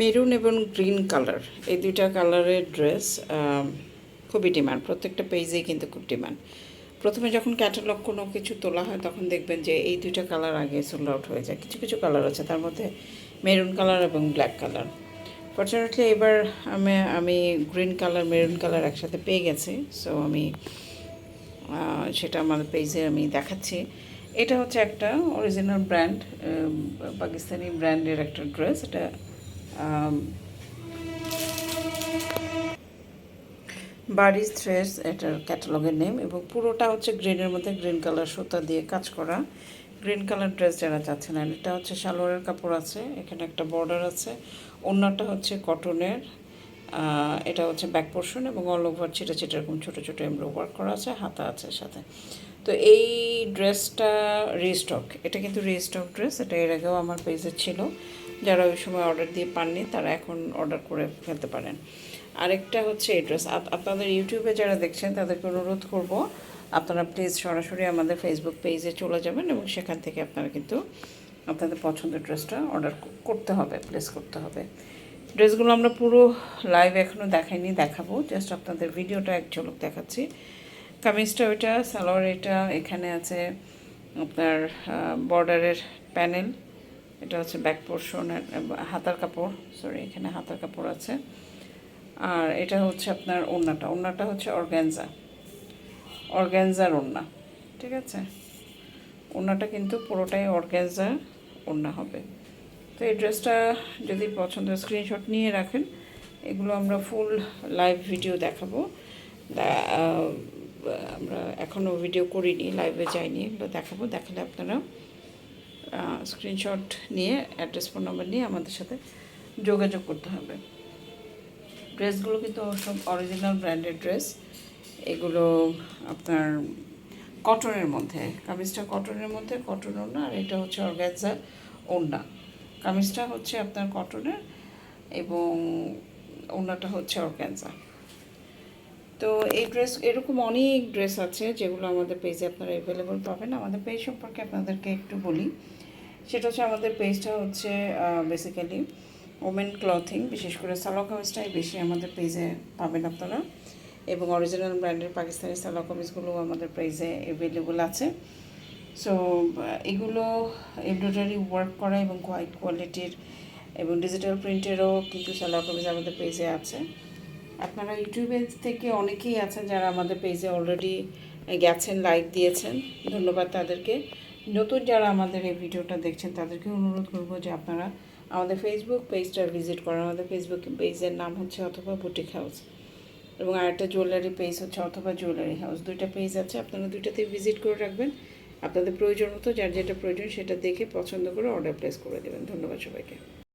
Maroon এবং green colour, এই দুইটা কালারের ড্রেস খুবই ডিমান্ড। প্রত্যেকটা পেজেই কিন্তু খুব ডিমান্ড। প্রথমে যখন ক্যাটালগ কোনো কিছু তোলা হয়, তখন দেখবেন যে এই দুইটা কালার আগে সোল্ড আউট হয়ে যায়। কিছু কিছু কালার আছে, তার মধ্যে মেরুন কালার এবং ব্ল্যাক কালার। ফর্চুনেটলি এবার আমি আমি গ্রিন কালার, মেরুন কালার একসাথে পেয়ে গেছি। সো আমি সেটা আমার পেজে আমি দেখাচ্ছি। এটা হচ্ছে একটা অরিজিনাল ব্র্যান্ড পাকিস্তানি ব্র্যান্ডের একটা ড্রেস। এটা আম, বাড়িজ থ্রেস এটার ক্যাটালগের নেম এবং পুরোটা হচ্ছে গ্রিনের মধ্যে গ্রিন কালার সুতা দিয়ে কাজ করা। গ্রিন কালার ড্রেস যারা চাচ্ছেন আর এটা হচ্ছে সালোয়ারের কাপড় আছে এখানে একটা বর্ডার আছে। অন্যটা হচ্ছে কটনের এটা হচ্ছে ব্যাক পোর্শন এবং অল ওভার ছিটা ছিটা এরকম ছোটো ছোটো এমব্রো ওয়ার্ক করা আছে হাতা আছে সাথে। তো এই ড্রেসটা রিস্টক এটা কিন্তু রিস্টক ড্রেস এটা এর আগেও আমার পেজে ছিল। যারা ওই সময় অর্ডার দিয়ে পাননি, তারা এখন অর্ডার করে ফেলতে পারেন। আরেকটা হচ্ছে এই ড্রেস আপনাদের ইউটিউবে যারা দেখছেন, তাদেরকে অনুরোধ করব, আপনারা প্লিজ সরাসরি আমাদের ফেসবুক পেজে চলে যাবেন এবং সেখান থেকে আপনারা কিন্তু আপনাদের পছন্দের ড্রেসটা অর্ডার করতে হবে প্লেস করতে হবে। ড্রেসগুলো আমরা পুরো লাইভ এখনও দেখাইনি, দেখাবো। জাস্ট আপনাদের ভিডিওটা এক ঝলক দেখাচ্ছি। কামিজটা ওইটা, সালোয়ার এটা, এখানে আছে আপনার বর্ডারের প্যানেল এটা হচ্ছে ব্যাক পোর্শন হাতার কাপড় সরি এখানে হাতার কাপড় আছে। আর এটা হচ্ছে আপনার ওড়নাটা ওড়নাটা হচ্ছে অর্গ্যানজা অর্গ্যানজার ওড়না, ঠিক আছে? ওড়নাটা কিন্তু পুরোটাই অর্গ্যানজার ওড়না হবে। তো এই ড্রেসটা যদি পছন্দ স্ক্রিনশট নিয়ে রাখেন। এগুলো আমরা ফুল লাইভ ভিডিও দেখাবো। আমরা এখনও ভিডিও করিনি লাইভে যাইনি, এগুলো দেখাবো, দেখালে আপনারা স্ক্রিনশট নিয়ে অ্যাড্রেস ফোন নাম্বার নিয়ে আমাদের সাথে যোগাযোগ করতে হবে। ড্রেসগুলো কিন্তু সব অরিজিনাল ব্র্যান্ডেড ড্রেস এগুলো আপনার কটনের মধ্যে, কামিজটা কটনের মধ্যে কটন ওড়না, আর এটা হচ্ছে অর্গ্যানজা ওড়না। কামিজটা হচ্ছে আপনার কটনের এবং ওড়নাটা হচ্ছে অর্গ্যানজা তো এই ড্রেস এরকম অনেক ড্রেস আছে যেগুলো আমাদের পেজে আপনারা অ্যাভেলেবল পাবেন। আমাদের পেজ সম্পর্কে আপনাদেরকে একটু বলি। সেটা হচ্ছে আমাদের পেজটা হচ্ছে বেসিক্যালি ওমেন ক্লথিং বিশেষ করে সালোয়ার কামিজটাই বেশি আমাদের পেজে পাবেন আপনারা। এবং অরিজিনাল ব্র্যান্ডের পাকিস্তানি সালোয়ার কামিজগুলো আমাদের পেজে অ্যাভেলেবল আছে। সো এগুলো এমব্রয়ডারি ওয়ার্ক করা এবং হোয়াইট কোয়ালিটির এবং ডিজিটাল প্রিন্টেরও কিন্তু সালোয়ার কামিজ আমাদের পেজে আছে। আপনারা ইউটিউবে থেকে অনেকেই আছেন যারা আমাদের পেজে অলরেডি গেছেন লাইক দিয়েছেন। ধন্যবাদ তাদেরকে। নতুন যারা আমাদের এই ভিডিওটা দেখছেন, তাদেরকে অনুরোধ করব যে আপনারা আমাদের ফেসবুক পেজটা ভিজিট করেন। আমাদের ফেসবুক পেজের নাম হচ্ছে অথবা বুটিক হাউস এবং আরেকটা জুয়েলারি পেজ হচ্ছে অথবা জুয়েলারি হাউস দুইটা পেজ আছে, আপনারা দুইটাতেই ভিজিট করে রাখবেন। আপনাদের প্রয়োজন মতো যার যেটা প্রয়োজন সেটা দেখে পছন্দ করে অর্ডার প্লেস করে দেবেন। ধন্যবাদ সবাইকে।